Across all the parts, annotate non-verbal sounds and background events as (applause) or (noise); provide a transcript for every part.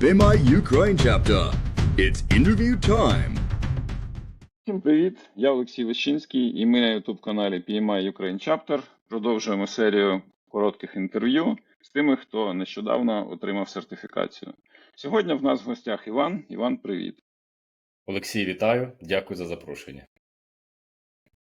PMI Ukraine chapter. It's interview time. Всім привіт! Я Олексій Вещинський, і ми на youtube каналі PMI Ukraine Chapter продовжуємо серію коротких інтерв'ю з тими, хто нещодавно отримав сертифікацію. Сьогодні в нас в гостях Іван. Іван, привіт. Олексій, вітаю. Дякую за запрошення.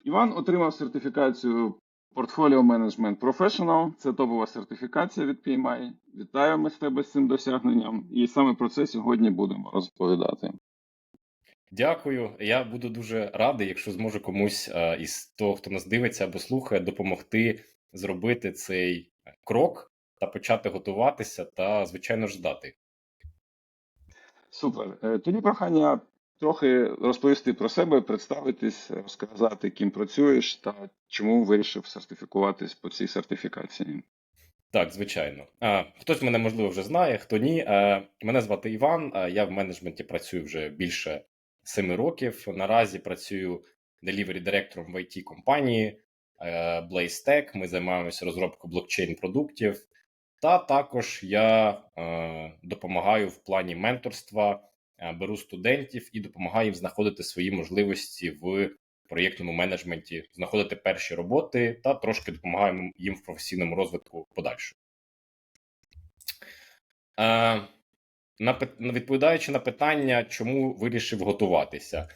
Іван отримав сертифікацію Portfolio Management Professional. Це топова сертифікація від PMI. Вітаємо з тебе з цим досягненням. І саме про це сьогодні будемо розповідати. Дякую. Я буду дуже радий, якщо зможу комусь е, із того, хто нас дивиться або слухає, допомогти зробити цей крок та почати готуватися та, звичайно, ждати. Супер. Е, Тоді прохання трохи розповісти про себе, представитись, розказати, ким працюєш та чому вирішив сертифікуватись по цій сертифікації. Так, звичайно. А, хтось мене можливо вже знає, хто ні. А, мене звати Іван. А, я в менеджменті працюю вже більше семи років. Наразі працюю делівері директором в it компанії е, BlazeTech. Ми займаємося розробкою блокчейн продуктів. Та також я е, допомагаю в плані менторства, беру студентів і допомагаю їм знаходити свої можливості в проєктному менеджменті, знаходити перші роботи та трошки допомагаємо їм в професійному розвитку подальшому. Е, відповідаючи на питання, чому вирішив готуватися,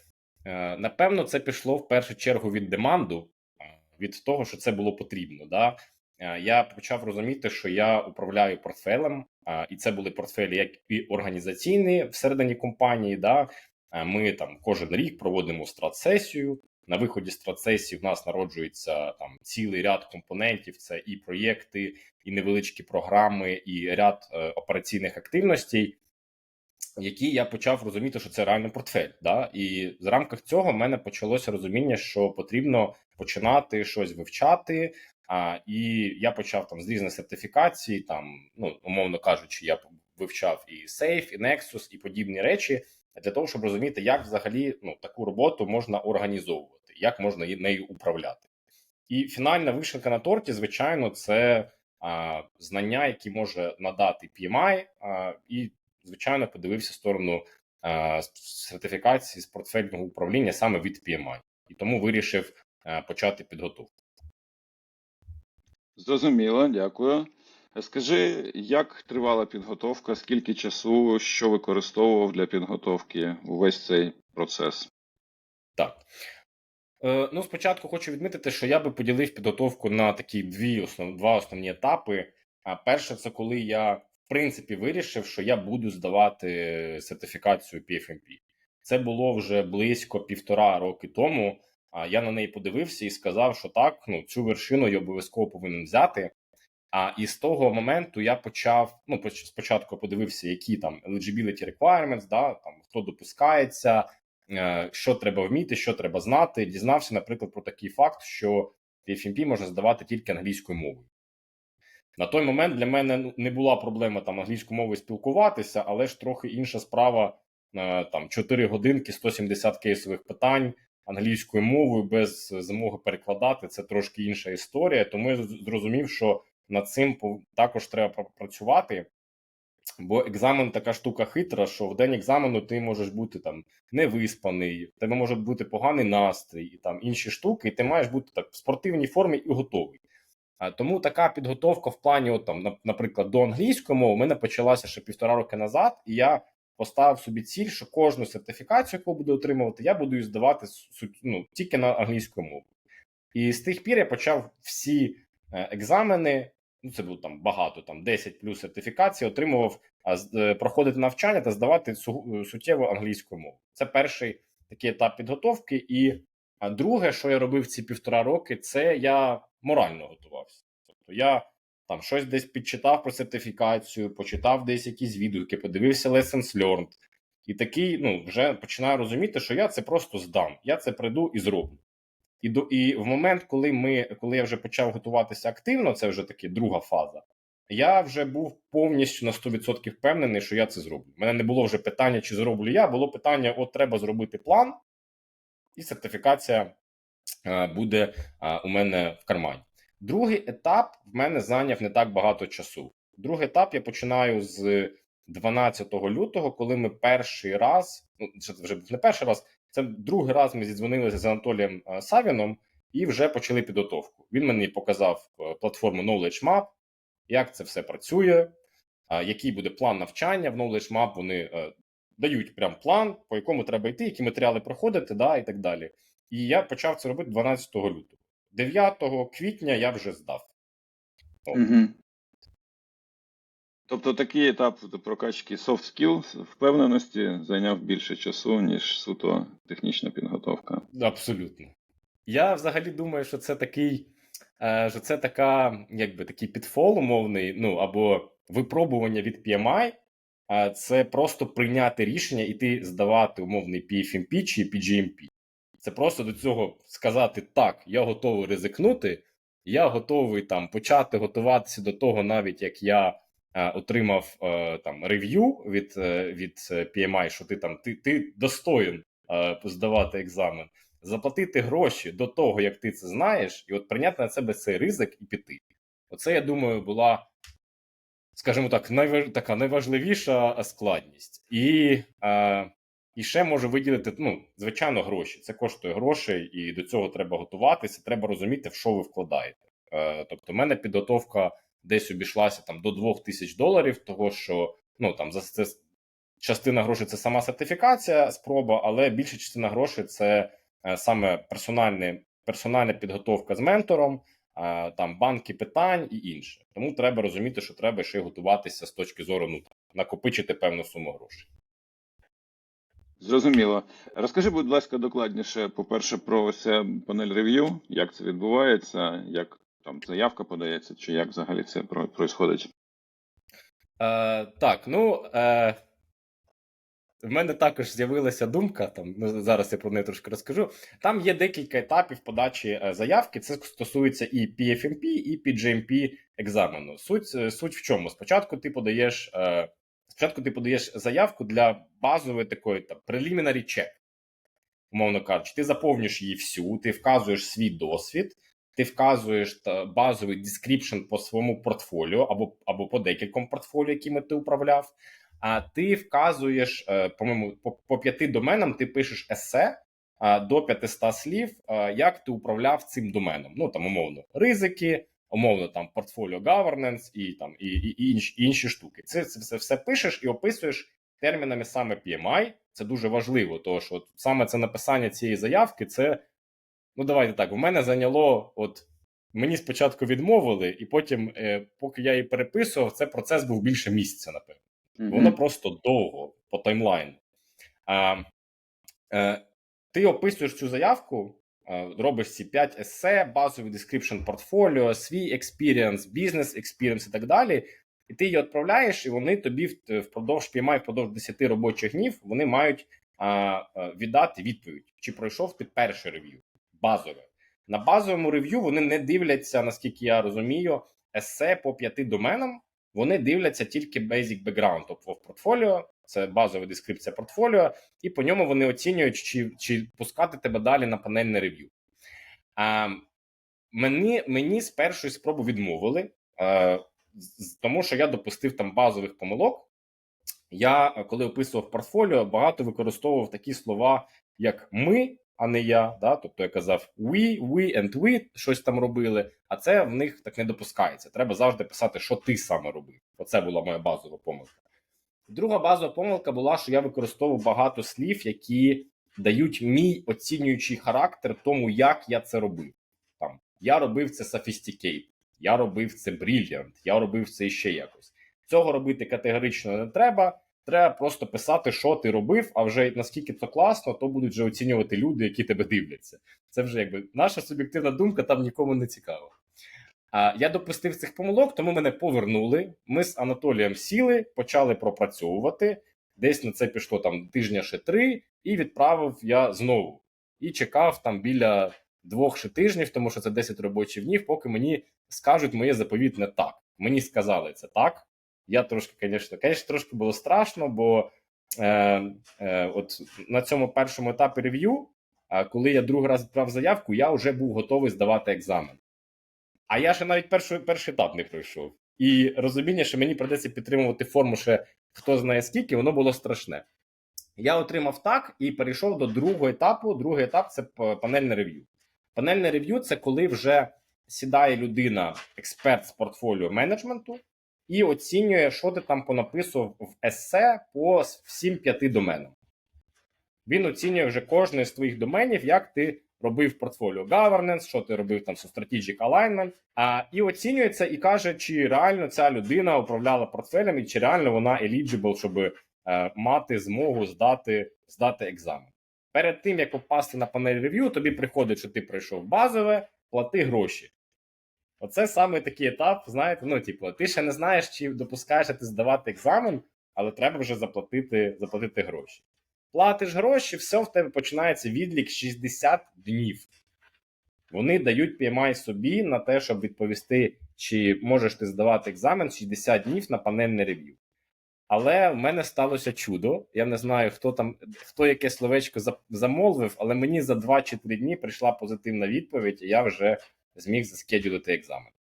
е, напевно, це пішло в першу чергу від деманду, е, від того, що це було потрібно. Да? Е, Я почав розуміти, що я управляю портфелем, е, і це були портфелі як і організаційні всередині компанії. Да? Ми там кожен рік проводимо стратсесію. На виході стратсесії в нас народжується там цілий ряд компонентів: це і проєкти, і невеличкі програми, і ряд е, операційних активностей, які я почав розуміти, що це реально портфель. Да? І в рамках цього в мене почалося розуміння, що потрібно починати щось вивчати. А, і я почав там з різних сертифікацій, там, ну, умовно кажучи, я вивчав і Safe, і Nexus, і подібні речі для того, щоб розуміти, як взагалі ну, таку роботу можна організовувати, як можна нею управляти. І фінальна вишенка на торті, звичайно, це а, знання, які може надати PMI, а, і, звичайно, подивився сторону а, сертифікації з портфельного управління саме від PMI. І тому вирішив а, почати підготовку. Зрозуміло, дякую. Е, Скажи, як тривала підготовка, скільки часу, що використовував для підготовки увесь цей процес? Так. Е, ну, спочатку хочу відмітити, що я би поділив підготовку на такі дві основ, два основні етапи. А перше, це коли я в принципі вирішив, що я буду здавати сертифікацію PFMP. Це було вже близько півтора роки тому. А я на неї подивився і сказав, що так, ну цю вершину я обов'язково повинен взяти. А і з того моменту я почав. Ну, спочатку подивився, які там eligibility requirements, да, там хто допускається, е, що треба вміти, що треба знати. Дізнався, наприклад, про такий факт, що PFMP можна здавати тільки англійською мовою. На той момент для мене ну, не була проблема там англійською мовою спілкуватися, але ж трохи інша справа е, там 4 годинки, 170 кейсових питань англійською мовою без змоги перекладати. Це трошки інша історія. Тому я зрозумів, що над цим також треба працювати. Бо екзамен така штука хитра, що в день екзамену ти можеш бути там невиспаний, в тебе може бути поганий настрій і там інші штуки, і ти маєш бути так в спортивній формі і готовий. А, тому така підготовка в плані, от, там, наприклад, до англійської мови, у мене почалася ще півтора роки назад, і я поставив собі ціль, що кожну сертифікацію, яку буду отримувати, я буду здавати ну, тільки на англійську мову. І з тих пір я почав всі е, екзамени. Ну, це було там багато, там 10 плюс сертифікацій, отримував е, проходити навчання та здавати су- суттєво англійську мову. Це перший такий етап підготовки. І друге, що я робив ці півтора роки, це я морально готувався. Тобто я там щось десь підчитав про сертифікацію, почитав десь якісь відгуки, подивився lessons learned. І такий, ну, вже починаю розуміти, що я це просто здам. Я це прийду і зроблю. І до і в момент, коли ми, коли я вже почав готуватися активно, це вже таки друга фаза. Я вже був повністю на 100% впевнений, що я це зроблю. У мене не було вже питання, чи зроблю я. Було питання: от треба зробити план, і сертифікація е, буде е, у мене в кармані. Другий етап в мене зайняв не так багато часу. Другий етап я починаю з 12 лютого, коли ми перший раз, ну це вже не перший раз, це другий раз ми зідзвонилися з Анатолієм е, Савіном і вже почали підготовку. Він мені показав е, платформу Knowledge Map, як це все працює, який буде план навчання в Knowledge Map. Вони е, дають прям план, по якому треба йти, які матеріали проходити, да, і так далі. І я почав це робити 12 лютого. 9 квітня я вже здав. Угу. Тобто такий етап прокачки soft skills впевненості зайняв більше часу, ніж суто технічна підготовка. Абсолютно. Я взагалі думаю, що це такий, е, що це така, якби такий підфол умовний, ну або випробування від PMI. Це просто прийняти рішення іти здавати умовний PFMP чи PGMP. Це просто до цього сказати: так, я готовий ризикнути, я готовий там почати готуватися до того, навіть як я е, отримав е, там рев'ю від, е, від е, PMI, що ти там ти, ти достоїн е, здавати екзамен, заплатити гроші до того, як ти це знаєш, і от прийняти на себе цей ризик і піти. Оце, я думаю, була, скажімо так, найваж... така найважливіша складність. І, е, і ще можу виділити, ну, звичайно, гроші. Це коштує грошей, і до цього треба готуватися, треба розуміти, в що ви вкладаєте. Е, тобто, в мене підготовка десь обійшлася там до 2 тисяч доларів, того що ну там за це частина грошей це сама сертифікація, спроба, але більша частина грошей це е, саме персональне, персональна підготовка з ментором, е, там банки питань і інше. Тому треба розуміти, що треба ще й готуватися з точки зору ну накопичити певну суму грошей. Зрозуміло. Розкажи, будь ласка, докладніше, по-перше, про це панель рев'ю, як це відбувається, як там заявка подається, чи як взагалі це происходить? Е, так, ну е, в мене також з'явилася думка. Там ну, зараз я про неї трошки розкажу. Там є декілька етапів подачі е, заявки. Це стосується і PFMP, і PGMP екзамену. Суть, е, суть в чому? Спочатку ти подаєш. Е, Спочатку ти подаєш заявку для базової такої там preliminary check, умовно кажучи, ти заповнюєш її всю, ти вказуєш свій досвід, ти вказуєш та, базовий description по своєму портфоліо або, або по декільком портфоліо, якими ти управляв. А ти вказуєш, е, по-моєму, по, по п'яти доменам ти пишеш есе е, до 500 слів, е, як ти управляв цим доменом. Ну там умовно ризики, умовно там портфоліо governance і там і, і, і інші, інші штуки. Це, це все, все пишеш і описуєш термінами саме PMI. Це дуже важливо, тому що от саме це написання цієї заявки, це ну давайте так. У мене зайняло, от мені спочатку відмовили, і потім, е, поки я її переписував, це процес був більше місяця, напевно. Мгм. Воно просто довго по таймлайну. А, е, ти описуєш цю заявку, робиш ці 5 есе, базовий description портфоліо, свій experience, бізнес experience і так далі. І ти її відправляєш, і вони тобі в- впродовж PMI, впродовж 10 робочих днів, вони мають а, а, віддати відповідь, чи пройшов ти перше рев'ю, базове. На базовому рев'ю вони не дивляться, наскільки я розумію, есе по п'яти доменам. Вони дивляться тільки basic background of портфоліо, це базова дескрипція портфоліо, і по ньому вони оцінюють, чи, чи пускати тебе далі на панельне рев'ю. А, мені, мені з першої спроби відмовили, з- тому що я допустив там базових помилок. Я, коли описував портфоліо, багато використовував такі слова, як ми, а не я. Да? Тобто я казав we, we and we, щось там робили, а це в них так не допускається. Треба завжди писати, що ти саме робив. Оце була моя базова помилка. Друга базова помилка була, що я використовував багато слів, які дають мій оцінюючий характер тому, як я це робив. Там я робив це sophisticate, я робив це brilliant, я робив це ще якось. Цього робити категорично не треба. Треба просто писати, що ти робив, а вже наскільки це класно, то будуть вже оцінювати люди, які тебе дивляться. Це вже якби наша суб'єктивна думка там нікому не цікава. А, я допустив цих помилок, тому мене повернули. Ми з Анатолієм сіли, почали пропрацьовувати. Десь на це пішло там тижня ще три, і відправив я знову. І чекав там біля двох ще тижнів, тому що це 10 робочих днів, поки мені скажуть моє заповітне так. Мені сказали це так. Я трошки, звісно, звісно, трошки було страшно, бо е, е, от на цьому першому етапі рев'ю, коли я другий раз відправив заявку, я вже був готовий здавати екзамен. А я ще навіть перший, перший етап не пройшов. І розуміння, що мені придеться підтримувати форму ще хто знає скільки, воно було страшне. Я отримав так і перейшов до другого етапу. Другий етап це панельне рев'ю. Панельне рев'ю це коли вже сідає людина, експерт з портфоліо менеджменту, і оцінює, що ти там понаписував в есе по всім п'яти доменам. Він оцінює вже кожний з твоїх доменів, як ти робив портфоліо governance, що ти робив там з strategic alignment, а, і оцінюється і каже, чи реально ця людина управляла портфелем, і чи реально вона eligible, щоб е, мати змогу здати, здати екзамен. Перед тим як попасти на панель рев'ю, тобі приходить, що ти пройшов базове, плати гроші. Оце саме такий етап, знаєте, ну, типу, ти ще не знаєш, чи допускаєшся ти здавати екзамен, але треба вже заплатити, заплатити гроші. Платиш гроші, все в тебе починається відлік 60 днів. Вони дають PMI собі на те, щоб відповісти, чи можеш ти здавати екзамен 60 днів на панельне рев'ю. Але в мене сталося чудо. Я не знаю, хто там, хто яке словечко замовив, але мені за 2 чи 3 дні прийшла позитивна відповідь, і я вже зміг заскедюлити екзамен.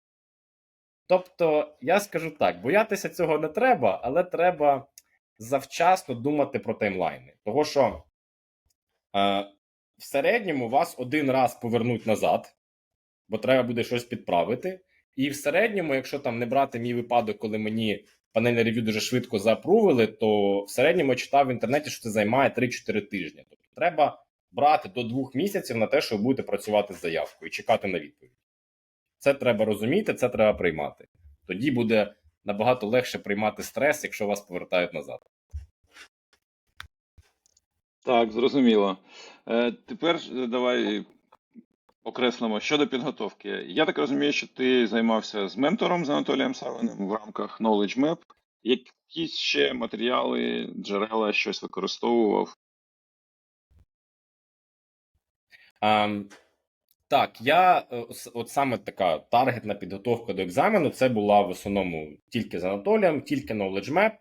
Тобто, я скажу так: боятися цього не треба, але треба завчасно думати про таймлайни. Того що е, в середньому вас один раз повернуть назад, бо треба буде щось підправити. І в середньому, якщо там не брати мій випадок, коли мені панельне рев'ю дуже швидко заапрувили, то в середньому я читав в інтернеті, що це займає 3-4 тижні. Тобто треба брати до двох місяців на те, що ви будете працювати з заявкою і чекати на відповідь. Це треба розуміти, це треба приймати. Тоді буде набагато легше приймати стрес, якщо вас повертають назад. Так, зрозуміло. Е, тепер е, давай окреслимо щодо підготовки. Я так розумію, що ти займався з ментором з Анатолієм Савиним в рамках Knowledge Map. Якісь ще матеріали, джерела, щось використовував. А, так, я е, от саме така таргетна підготовка до екзамену. Це була в основному тільки з Анатолієм, тільки Knowledge Map,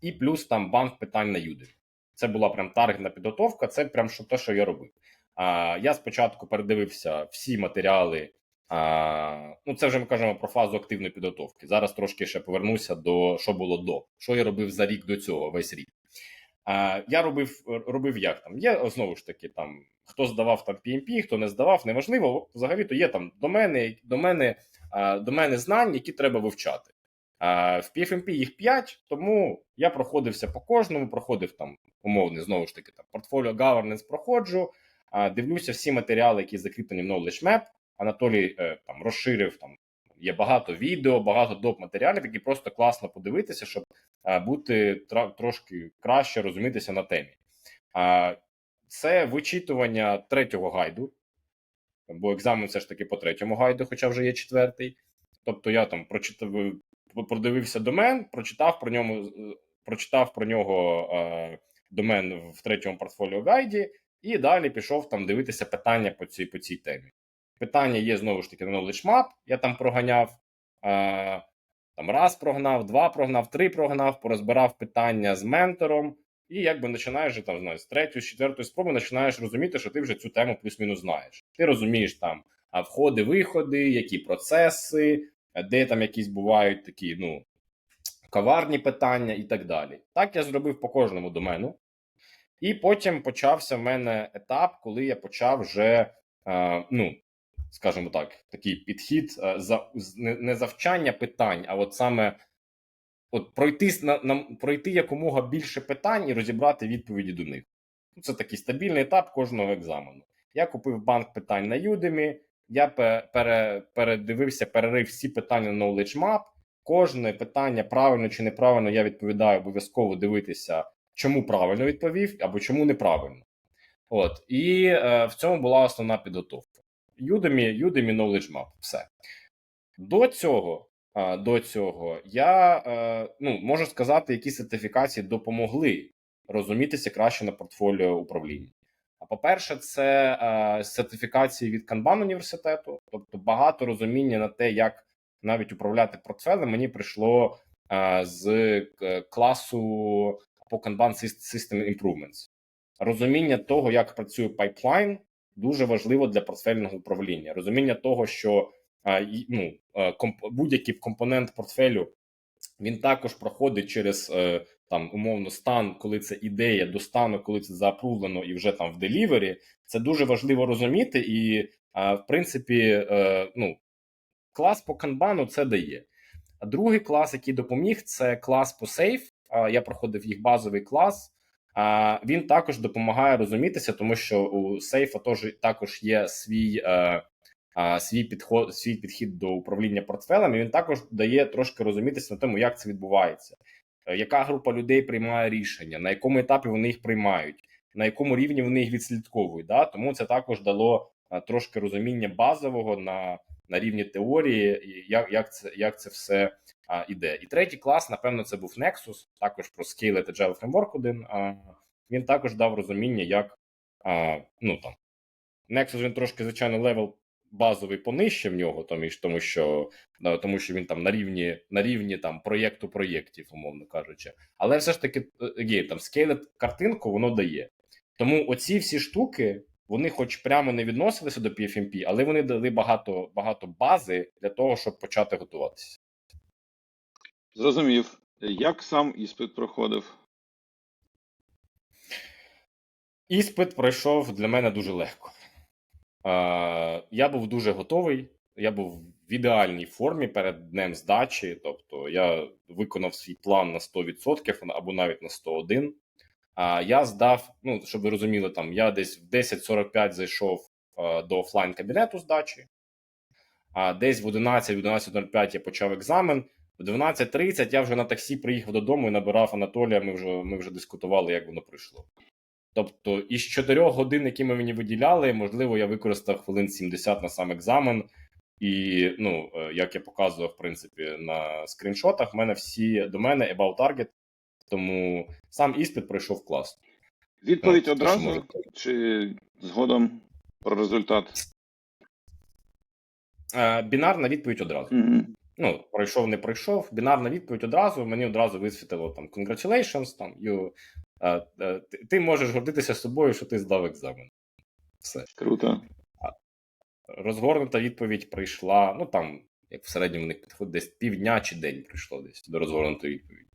і плюс там банк питань на Udemy. Це була прям таргетна підготовка, це прям що те, що я робив. А, я спочатку передивився всі матеріали. А, ну, це вже ми кажемо про фазу активної підготовки. Зараз трошки ще повернуся до що було до, що я робив за рік до цього, весь рік. Я робив, робив як там. Є знову ж таки, там хто здавав там PMP, хто не здавав, неважливо. Взагалі то є там домени, домени, домени знань, які треба вивчати. В PFMP їх 5, тому я проходився по кожному, проходив там умовний, знову ж таки, там портфоліо governance проходжу, дивлюся всі матеріали, які закріплені в Knowledge Map. Анатолій е, там розширив там. Є багато відео, багато доп матеріалів, які просто класно подивитися, щоб бути трошки краще розумітися на темі. Це вичитування третього гайду, бо екзамен все ж таки по третьому гайду, хоча вже є четвертий. Тобто я там прочитав, е, продивився домен, прочитав про ньому, е, прочитав про нього е, домен в третьому портфоліо гайді, і далі пішов там дивитися питання по цій, по цій темі. Питання є знову ж таки на Knowledge Map, я там проганяв. Е, там раз прогнав, два прогнав, три прогнав, порозбирав питання з ментором, і якби починаєш там знаю, з третьої, з четвертої спроби починаєш розуміти, що ти вже цю тему плюс-мінус знаєш. Ти розумієш там входи, виходи, які процеси, де там якісь бувають такі, ну, коварні питання і так далі. Так я зробив по кожному домену. І потім почався в мене етап, коли я почав вже, е, ну, скажімо так, такий підхід е, за не, завчання питань, а от саме от пройти с- на, на пройти якомога більше питань і розібрати відповіді до них. Це такий стабільний етап кожного екзамену. Я купив банк питань на Udemy, я пере, передивився, перерив всі питання на Knowledge Map. Кожне питання правильно чи неправильно, я відповідаю обов'язково дивитися, чому правильно відповів або чому неправильно. От і е, в цьому була основна підготовка. Udemy, Udemy Knowledge Map. Все. До цього, до цього я е, ну, можу сказати, які сертифікації допомогли розумітися краще на портфоліо управління. А по-перше, це е, сертифікації від Kanban університету, тобто багато розуміння на те, як навіть управляти портфелем, мені прийшло е, з класу по Kanban System Improvements. Розуміння того, як працює пайплайн, дуже важливо для портфельного управління. Розуміння того, що ну, будь-який компонент портфелю він також проходить через е, там умовно стан, коли це ідея, до стану, коли це заапрувлено і вже там в делівері, це дуже важливо розуміти. І, в принципі, е, ну, клас по канбану це дає. А другий клас, який допоміг, це клас по сейф. Я проходив їх базовий клас. А він також допомагає розумітися, тому що у сейфа теж також є свій, е, а, свій підход, свій підхід до управління портфелем. І він також дає трошки розумітися на тому, як це відбувається, Е, яка група людей приймає рішення, на якому етапі вони їх приймають, на якому рівні вони їх відслідковують. Да? Тому це також дало е, трошки розуміння базового на, на рівні теорії, як, як це як це все а, іде. І третій клас, напевно, це був Nexus, також про Scaled Agile Framework один. А, він також дав розуміння, як а, ну там Nexus він трошки, звичайно, левел базовий понижче в нього, тому, що- тому що він там на рівні на рівні там проєкту проєктів, умовно кажучи. Але все ж таки е, є там Scaled картинку воно дає. Тому оці всі штуки. Вони, хоч прямо не відносилися до PFMP, але вони дали багато багато бази для того, щоб почати готуватися. Зрозумів. Як сам іспит проходив? Іспит пройшов для мене дуже легко. Я був дуже готовий. Я був в ідеальній формі перед днем здачі. Тобто я виконав свій план на 100% або навіть на 101%. А я здав, ну щоб ви розуміли, там я десь в 10.45 зайшов е, до офлайн кабінету здачі. А десь в 11 11.05 я почав екзамен. В 12.30 я вже на таксі приїхав додому і набирав Анатолія. Ми вже ми вже дискутували, як воно пройшло. Тобто, із 4 годин, які ми мені виділяли, можливо, я використав хвилин 70 на сам екзамен. І ну, е, як я показував, в принципі, на скріншотах, в мене всі до мене about target, тому сам іспит пройшов класно. Відповідь Ну, одразу можу. чи згодом про результат? Е, бінарна відповідь одразу. Угу. Ну, пройшов, не пройшов. Бінарна відповідь одразу. Мені одразу висвітило там congratulations, там you, е, ти, ти можеш гордитися собою, що ти здав екзамен. Все. Круто. Розгорнута відповідь прийшла. Ну там, як в середньому в них підходить, десь півдня чи день прийшло десь до розгорнутої відповіді.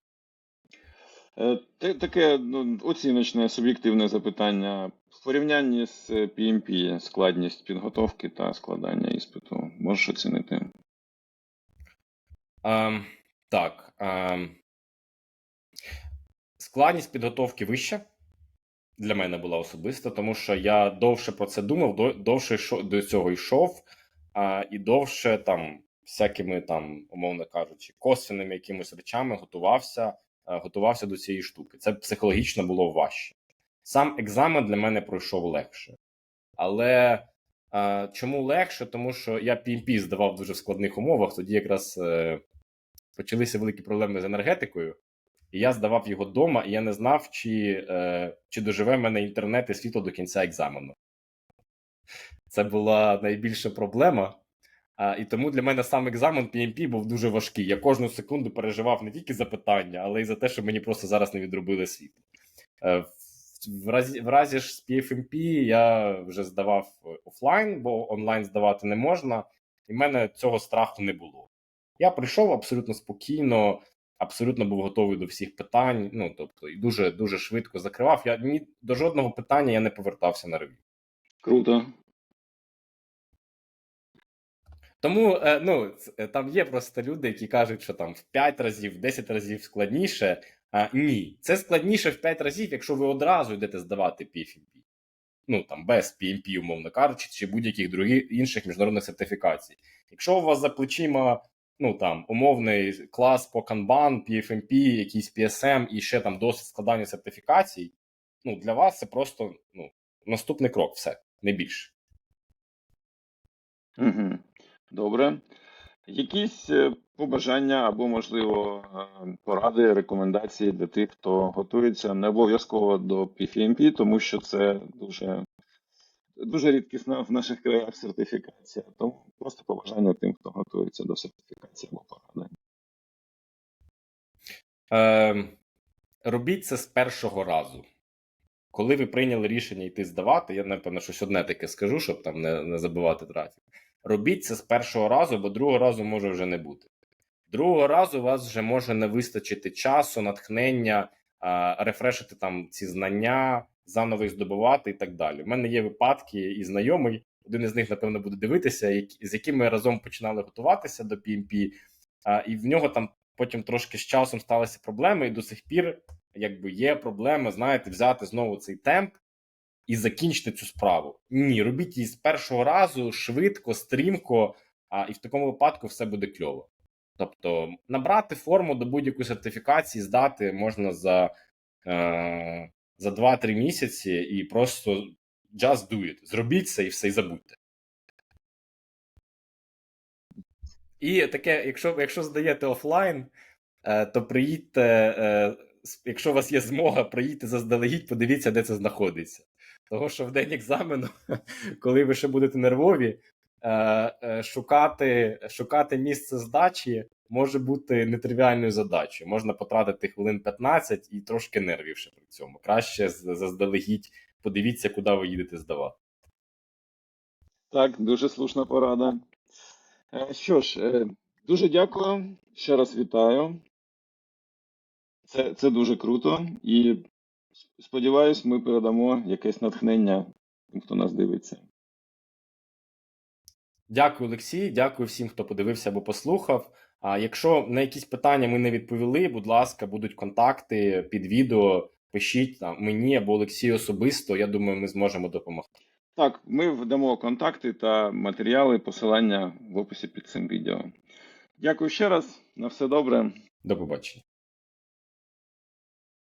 Е, Таке ну, оціночне суб'єктивне запитання. В порівнянні з PMP складність підготовки та складання іспиту. Можеш оцінити? Ем, так. Ем, складність підготовки вища для мене була особиста, тому що я довше про це думав, довше до цього йшов, а, і довше там всякими там, умовно кажучи, косвенними якимось речами готувався, е, готувався до цієї штуки. Це психологічно було важче. Сам екзамен для мене пройшов легше. Але е, чому легше? Тому що я PMP здавав в дуже складних умовах. Тоді якраз е, почалися великі проблеми з енергетикою, і я здавав його вдома, і я не знав, чи, е, чи доживе мене інтернет і світло до кінця екзамену. Це була найбільша проблема. А, і тому для мене сам екзамен PMP був дуже важкий. Я кожну секунду переживав не тільки за питання, але й за те, що мені просто зараз не відробили світло. Е, в- разі, в разі ж з PFMP я вже здавав офлайн, бо онлайн здавати не можна, і в мене цього страху не було. Я прийшов абсолютно спокійно, абсолютно був готовий до всіх питань. Ну тобто, і дуже дуже швидко закривав. Я ні до жодного питання я не повертався на рев'ю. Круто. Тому е, ну е, там є просто люди, які кажуть, що там в 5 разів, в 10 разів складніше. А, ні, це складніше в 5 разів, якщо ви одразу йдете здавати PFMP. Ну там без PMP, умовно кажучи, чи будь-яких других інших міжнародних сертифікацій. Якщо у вас за плечима ну там умовний клас по Kanban, PFMP, якийсь PSM і ще там досвід складання сертифікацій, ну для вас це просто ну, наступний крок, все, не більше. Угу. Добре. Якісь е, побажання або, можливо, е, поради, рекомендації для тих, хто готується не обов'язково до PFMP, тому що це дуже, дуже рідкісна в наших краях сертифікація. Тому просто побажання тим, хто готується до сертифікації або поради. Е, робіть це з першого разу. Коли ви прийняли рішення йти здавати, я напевно щось одне таке скажу, щоб там не, не забивати трафік. Робіть це з першого разу, бо другого разу може вже не бути. Другого разу у вас вже може не вистачити часу, натхнення, рефрешити там ці знання, заново їх здобувати і так далі. У мене є випадки і знайомий. Один із них, напевно, буде дивитися, з якими ми разом починали готуватися до PMP, і в нього там потім трошки з часом сталися проблеми, і до сих пір якби є проблема, знаєте, взяти знову цей темп і закінчити цю справу. Ні, робіть її з першого разу швидко, стрімко, а, і в такому випадку все буде кльово. Тобто, набрати форму до будь-якої сертифікації, здати можна за, е, за 2-3 місяці і просто just do it. Зробіть це і все і забудьте. І таке, якщо, якщо здаєте офлайн, е, то приїдьте, е, якщо у вас є змога, приїдьте заздалегідь, подивіться, де це знаходиться. Того, що в день екзамену, (laughs) коли ви ще будете нервові, е, е, шукати, шукати місце здачі може бути нетривіальною задачею. Можна потратити хвилин 15 і трошки нервів ще при цьому. Краще заздалегідь подивіться, куди ви їдете здавати. Так, дуже слушна порада. Е, Що ж, дуже дякую. Ще раз вітаю. Це, це дуже круто. І сподіваюсь, ми передамо якесь натхнення тим, хто нас дивиться. Дякую, Олексій. Дякую всім, хто подивився або послухав. А якщо на якісь питання ми не відповіли, будь ласка, будуть контакти під відео. Пишіть там мені або Олексію особисто. Я думаю, ми зможемо допомогти. Так, ми вдамо контакти та матеріали, посилання в описі під цим відео. Дякую ще раз. На все добре. До побачення.